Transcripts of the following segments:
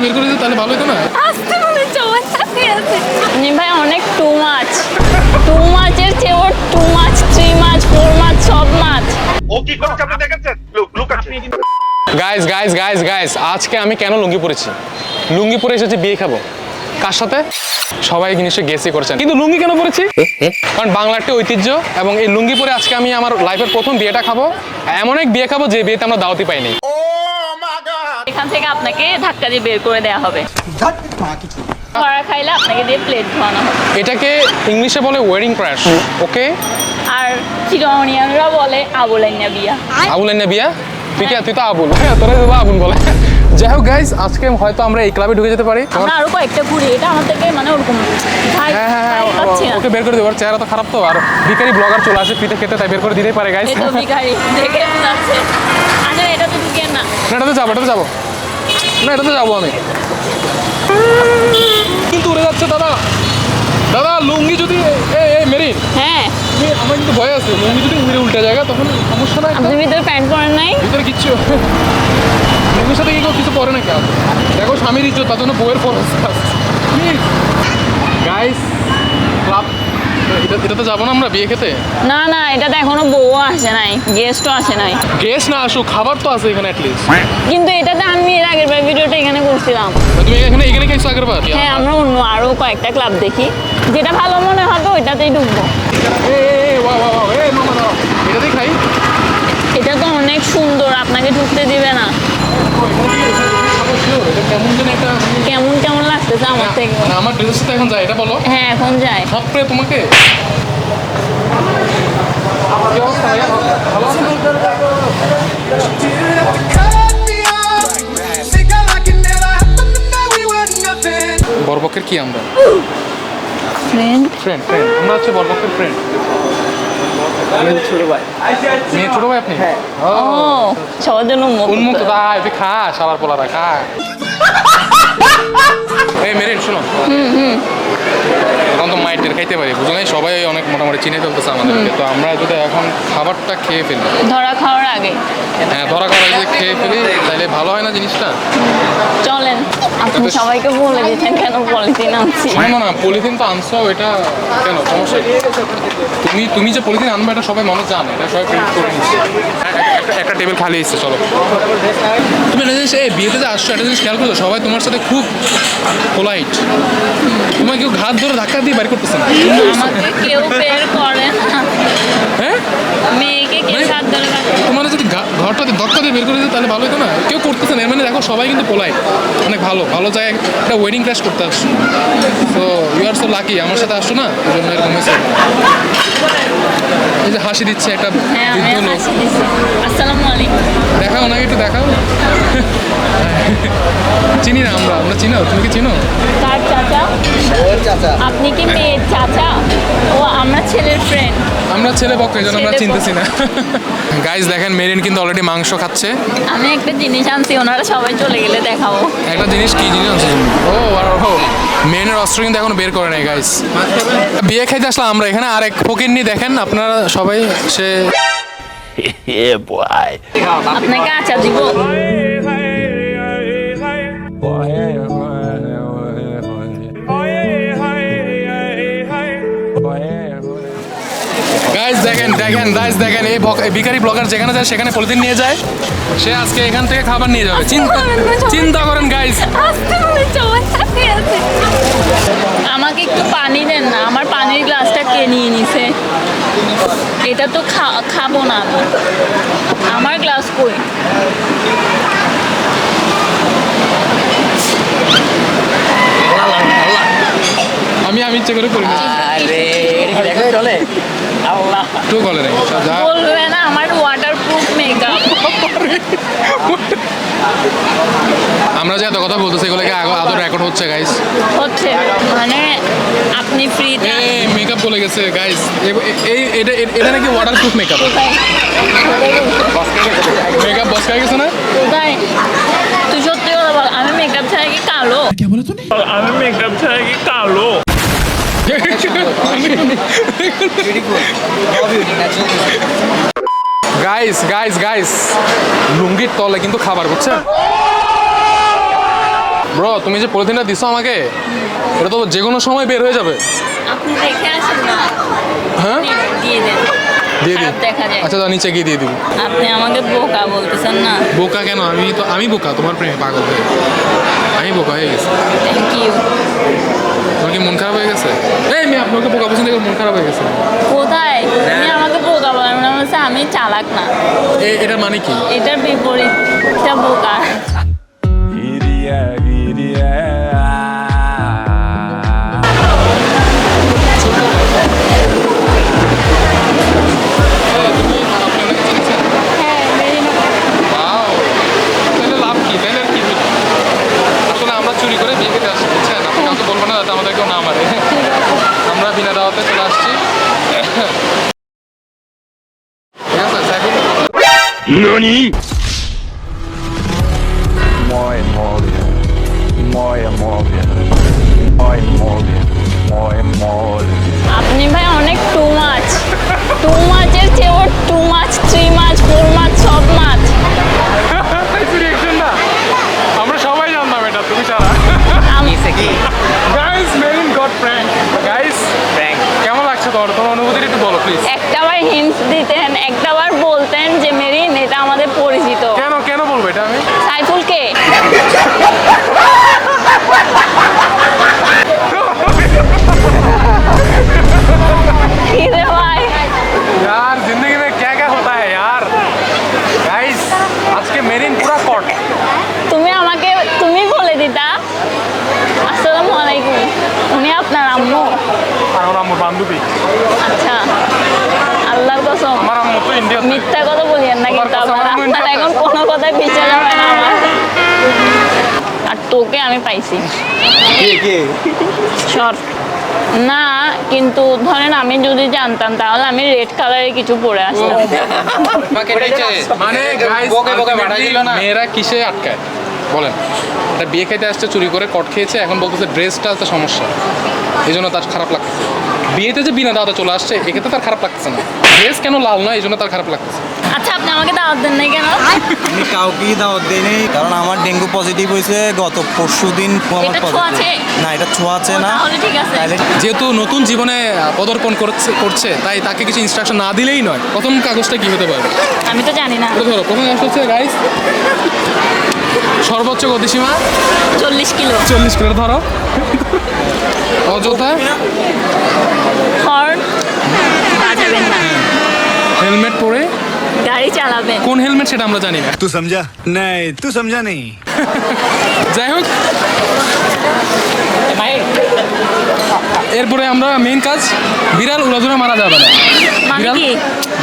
দিয়ে বের করে দিতে তাহলে ভালো হতো না? আসতে বলে চলে আসতে আছে। নি ভাই অনেক টু মাছ টু মাছের চেয়ে ওর টু মাছ থ্রি মাছ ফোর মাছ সব মাছ ও কি করছে আপনি দেখেছেন? লুক লুক আছে। গাইস গাইস গাইস গাইস আজকে আমি কেন লুঙ্গি পরেছি? লুঙ্গি পরে এসেছি বিয়ে খাব। কার সাথে? সবাই নিশ্চয়ই গেসই করছেন। কিন্তু লুঙ্গি কেন পরেছি? কারণ বাংলার একটা ঐতিহ্য এবং এই লুঙ্গি পরে আজকে আমি আমার লাইফের প্রথম বিয়েটা খাব। এমন এক বিয়ে খাব যে বিয়েতে আমরা দাওয়াতি পাইনি। এখান থেকে আপনাকে ধাক্কা দিয়ে বের করে দেওয়া হবে। ধরা খাইলে আপনাকে দিয়ে প্লেট ধোয়ানো হবে। এটাকে ইংলিশে বলে ওয়েডিং ক্র্যাশ ওকে? আর চিরনিয়ানরা বলে আবুলাইনা বিয়া আবুল বিয়া তুই তুই তো আবুল। হ্যাঁ তোরা তো আবুল বলে। যাই হোক আজকে হয়তো আমরা এই ক্লাবে ঢুকে যেতে পারি। আমরা আরও কয়েকটা ঘুরি এটা আমার থেকে মানে ওরকম হ্যাঁ হ্যাঁ হ্যাঁ ওকে বের করে দেবো। চেহারা তো খারাপ তো। আর ভিখারি ব্লগার চলে আসে ফ্রিতে খেতে তাই বের করে দিতেই পারে ভিখারি দেখে যাচ্ছে এটাতে যাব এটাতে যাব। না এটাতে যাব আমি। কিন্তু উড়ে যাচ্ছে দাদা। দাদা লুঙ্গি যদি এ এ মেরিন। হ্যাঁ। আমার কিন্তু ভয় আছে। লুঙ্গি যদি উড়ে উল্টে যায় তখন সমস্যা নাই আপনি ভিতরে প্যান্ট পরেন নাই? ভিতরে কিচ্ছু লুঙ্গির সাথে কি কিছু পরে না কেউ দেখো স্বামীর ইজ্জত তার জন্য বইয়ের পর গাইস ক্লাব এটা এটাতে যাব না আমরা বিয়ে খেতে? না না এটাতে এখনও বউ আসে নাই গেস্টও আসে নাই। গেস না আসুক খাবার তো আছে এখানে অ্যাটলিস্ট কিন্তু এটাতে আমি এর আগের বার ভিডিওটা এখানে করছিলাম। তুমি এখানে এখানে খাইছো আগের বার? হ্যাঁ আমরা অন্য আরও কয়েকটা ক্লাব দেখি। যেটা ভালো মনে হবে ওইটাতেই ঢুকবো। এটাতেই খাই? এটা তো অনেক সুন্দর আপনাকে ঢুকতে দিবে না। কেমন যেন একটা কেমন আমার থেকে মানে আমার এখন যায় এটা বলো। হ্যাঁ এখন যায়। সবটাই তোমাকে? কি অবস্থা ভাইয়া? ভালো. বরপক্ষের কি আমরা? ফ্রেন্ড ফ্রেন্ড ফ্রেন্ড আমরা হচ্ছে বরপক্ষের ফ্রেন্ড মেয়ে ছোট ভাই। আপনি? ও। ও সবার জন্য উন্মুক্ত। উন্মুক্ত তাই তুই খা সালার পোলারা খা। এই মেরিন শোনো এখন তো মাইট টের খাইতে পারি বুঝো নাই সবাই অনেক মোটামুটি চিনে ফেলতেছে আমাদেরকে। তো আমরা যদি এখন খাবারটা খেয়ে ফেলি। ধরা খাওয়ার আগে। হ্যাঁ ধরা করা যদি খেয়ে ফেলি তাহলে ভালো হয় না জিনিসটা? চলেন আপনি সবাইকে বলে দিচ্ছেন কেন পলিথিন আনছি? না না না পলিথিন তো আনছো এটা কেন? সমস্যা তুমি তুমি যে পলিথিন আনবে এটা সবাই মানুষ জানে এটা সবাই প্রিন্ট করে নিচ্ছে। একটা টেবিল খালি এসছে চলো। তুমি একটা জিনিস এই বিয়েতে যে আসছো একটা জিনিস খেয়াল করছ সবাই তোমার সাথে খুব পোলাইট তোমার কেউ ঘাত ধরে ধাক্কা দিয়ে বাড়ি করতেছে না আমাকে কেউ বের করে না। হ্যাঁ? মেয়েকে কেউ হাত ধরে তোমার যদি ঘরটাতে ধক্কা দিয়ে বের করে দিতে তাহলে ভালো হতো না? কেউ করতেছে না মানে দেখো সবাই কিন্তু পোলাইট অনেক ভালো। ভালো জায়গায় একটা ওয়েডিং ক্রাশ করতে আসছো। তো ইউ আর সো লাকি আমার সাথে আসছো না? ওই জন্য এরকম হয়েছে। এই যে হাসি দিচ্ছে একটা হ্যাঁ বৃদ্ধ লোক। আলাইকুম। দেখাও ওনাকে একটু দেখাও। চিনি না আমরা আমরা চিনো? তুমি কি চিনো? আপনি কি মেয়ের চাচা? ও আমরা ছেলের ফ্রেন্ড আমরা ছেলে পক্ষ এই জন্য আমরা চিনতেছি না। গাইজ দেখেন মেরিন কিন্তু অলরেডি মাংস খাচ্ছে। আমি একটা জিনিস আনছি ওনারা সবাই চলে গেলে দেখাবো। একটা জিনিস কি জিনিস আছে ও আর ও মেনের অস্ত্র কিন্তু এখনও বের করে নাই গাইস বিয়ে খাইতে আসলাম আমরা এখানে আরেক ফকির নিয়ে দেখেন আপনারা সবাই সে আপনাকে আচার দিব। দেখেন গাইস দেখেন এই ভিখারি ব্লগার যেখানে যায় সেখানে পলিথিন নিয়ে যায়। সে আজকে এখান থেকে খাবার নিয়ে যাবে। চিন্তা চিন্তা করেন গাইস চলে আমাকে একটু পানি দেন না আমার পানির গ্লাসটা কে নিয়ে নিছে? এটা তো খাব না আমি। আমার গ্লাস কই? আমি আমি ইচ্ছে করে করি না। আল্লাহ একটু বলে নাই। যা। বলবে না আমার ওয়াটার প্রুফ মেকআপ আমরা যে এত কথা বলতেছি এগুলোকে আগ- আদৌ রেকর্ড হচ্ছে গাইস হচ্ছে। মানে আপনি ফ্রিতে এই মেকআপ বলে গেছে গাইস এই এটা এটা নাকি waterproof makeup makeup boss খাই গেছে না? তুই সত্যি কথা বল আমি মেকআপ ছাড়া কি কালো? আমি মেকআপ ছাড়া কি কালো? গাইস গাইস গাইস লুঙ্গির তলে কিন্তু খাবার বুঝছেন? ব্রো তুমি যে পলিথিনটা দিছো আমাকে এটা তো যে কোনো সময় বের হয়ে যাবে। আপনি দেখে আসেন না। হ্যাঁ? দিয়ে দেন। দিয়ে যায়। আচ্ছা তার নিচে গিয়ে দিয়ে দিবি। আপনি আমাকে বোকা বলতেছেন না। বোকা কেন? আমি তো আমি বোকা তোমার প্রেমে পাগল হয়ে আমি বোকা হয়ে গেছি থ্যাংক ইউ তোমার কি মন খারাপ হয়ে গেছে এই মেয়ে আপনাকে বোকা পছন্দ করে মন খারাপ হয়ে গেছে? কোথায়? তুমি আমাকে বোকা বলেন মনে হচ্ছে আমি চালাক না। এ- এটার মানে কি? এটার বিপরীত এটা বোকা 何？বলিয়েন না কিন্তু আমার এখন কোনো কথায় পিছিয়ে যাবে না আমার। আর তোকে আমি পাইছি। সর। না কিন্তু ধরেন আমি যদি জানতাম তাহলে আমি রেড কালারের কিছু পরে আসতাম। মানে মেয়েরা কিসে আটকায়? বলেন। একটা বিয়ে খেতে আসছে চুরি করে কট খেয়েছে এখন বলতেছে ড্রেসটা তো সমস্যা। এই জন্য তার খারাপ লাগতেছে। বিয়েতে যে বিনা দাদা চলে আসছে এক্ষেত্রে তার খারাপ লাগতেছে না। ড্রেস কেন লাল নয় এই জন্য তার খারাপ লাগতেছে। আচ্ছা আপনি আমাকে দাওয়াত দেন নাই কেন? আমি কাউকেই দাওয়াত দিইনি কারণ আমার ডেঙ্গু পজিটিভ হয়েছে গত পরশু দিন এটা ছোঁয়াচে? না এটা ছোঁয়াছে না। যেহেতু নতুন জীবনে পদার্পণ করছে করছে তাই তাকে কিছু ইনস্ট্রাকশন না দিলেই নয়। প্রথম কাগজটা কি হতে পারে? আমি তো জানি না। ধরো প্রথম কাগজ হচ্ছে গাইস সর্বোচ্চ গতিসীমা চল্লিশ কিলো। চল্লিশ কিলো ধরো। অযথা? হর্ন বাজাবেন না হেলমেট পরে? গাড়ি চালাবেন কোন হেলমেট সেটা আমরা জানি না। তুই সমঝা নাই তুই সমঝা নেই যাই হোক। এরপরে আমরা মেইন কাজ বিড়াল উড়াধুরে মারা যাবে না। মানে বিড়াল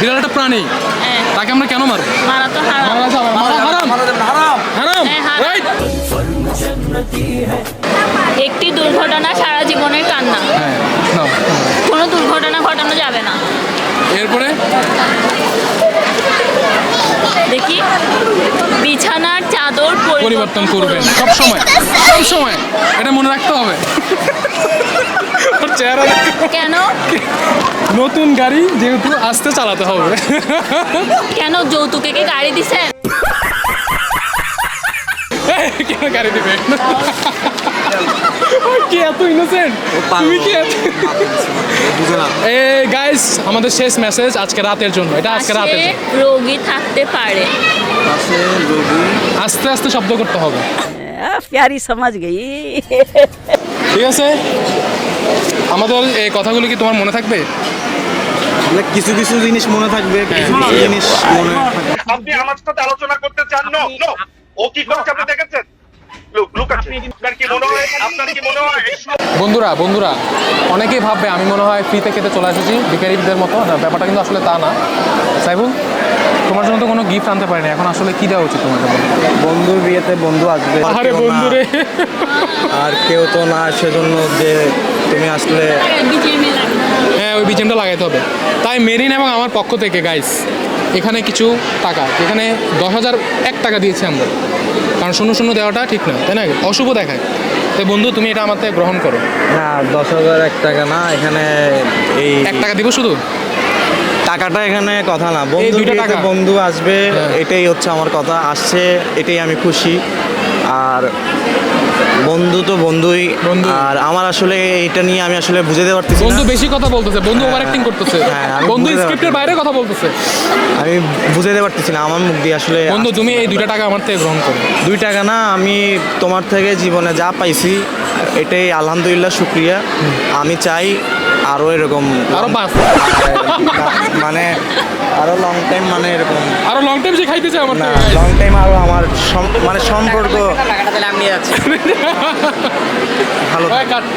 বিড়াল একটা প্রাণী। হ্যাঁ। তাকে আমরা কেন মারো মারা তো হারাম। হারাম। হারাম। হ্যাঁ, হারাম। রাইট দুর্ঘটনা সারা জীবনের কান্না। হ্যাঁ কোনো দুর্ঘটনা ঘটানো যাবে না। এরপরে? দেখি। বিছানার চাদর পরিবর্তন করবেন। সব সময় সব সময়। এটা মনে রাখতে হবে। চেহারা কেন? নতুন গাড়ি যেহেতু আস্তে চালাতে হবে। কেন যৌতুকে কি গাড়ি দিছেন? কেন গাড়ি দিবে আমাদের শেষ মেসেজ আজকে রাতের জন্য। এটা আজকে রোগী থাকতে পারে। আস্তে আস্তে শব্দ করতে হবে। প্যারি সমাজ গেই। ঠিক আছে? আমাদের এই কথাগুলো কি তোমার মনে থাকবে? কিছু কিছু জিনিস মনে থাকবে হ্যাঁ। কিছু জিনিস মনে আপনি আমার সাথে আলোচনা করতে চান? না ও কি করছে আপনি দেখেছেন? বন্ধুরা বন্ধুরা অনেকেই ভাববে আমি মনে হয় ফ্রিতে খেতে চলে এসেছি ভিকারিদের মতো। ব্যাপারটা কিন্তু আসলে তা না। সাইবুল তোমার জন্য তো কোনো গিফট আনতে পারিনি। এখন আসলে কি দেওয়া উচিত তোমার জন্য বন্ধুর বিয়েতে বন্ধু আসবে। আরে কেউ না। বন্ধুরে। আর কেউ তো না সেজন্য যে তুমি আসলে হ্যাঁ ওই বিজেমটা লাগাইতে হবে। তাই মেরিন এবং আমার পক্ষ থেকে গাইস এখানে কিছু টাকা। এখানে দশ হাজার এক টাকা দিয়েছি আমরা। কারণ শূন্য শূন্য দেওয়াটা ঠিক না তাই না? অশুভ দেখায়। তাই বন্ধু তুমি এটা আমার থেকে গ্রহণ করো। না দশ হাজার এক টাকা না এখানে এই এক টাকা দিব শুধু? টাকাটা এখানে কথা না। বন্ধু টাকা। বন্ধু আসবে হ্যাঁ। এটাই হচ্ছে আমার কথা। আসছে এটাই আমি খুশি। আর বন্ধু তো বন্ধুই। বন্ধু। আর আমার আসলে এটা নিয়ে আমি আসলে বুঝাতে পারতেছি না। বন্ধু বেশি কথা বলতেছে বন্ধু ওভার অ্যাক্টিং করতেছে। হ্যাঁ, আমি বন্ধু বুঝতে স্ক্রিপ্টের বাইরে কথা বলতেছে। আমি বুঝাতে পারতেছি না আমার মুখ দিয়ে আসলে বন্ধু তুমি এই দুইটা টাকা আমার থেকে গ্রহণ করো। দুই টাকা না আমি তোমার থেকে জীবনে যা পাইছি এটাই আলহামদুলিল্লাহ শুক্রিয়া। আমি চাই আরও এরকম আরও পাঁচ মানে আরও লং টাইম মানে এরকম। আরও লং টাইম যে খাইতে চাই আমার না লং টাইম আরও আমার মানে সম্পর্ক ভালো।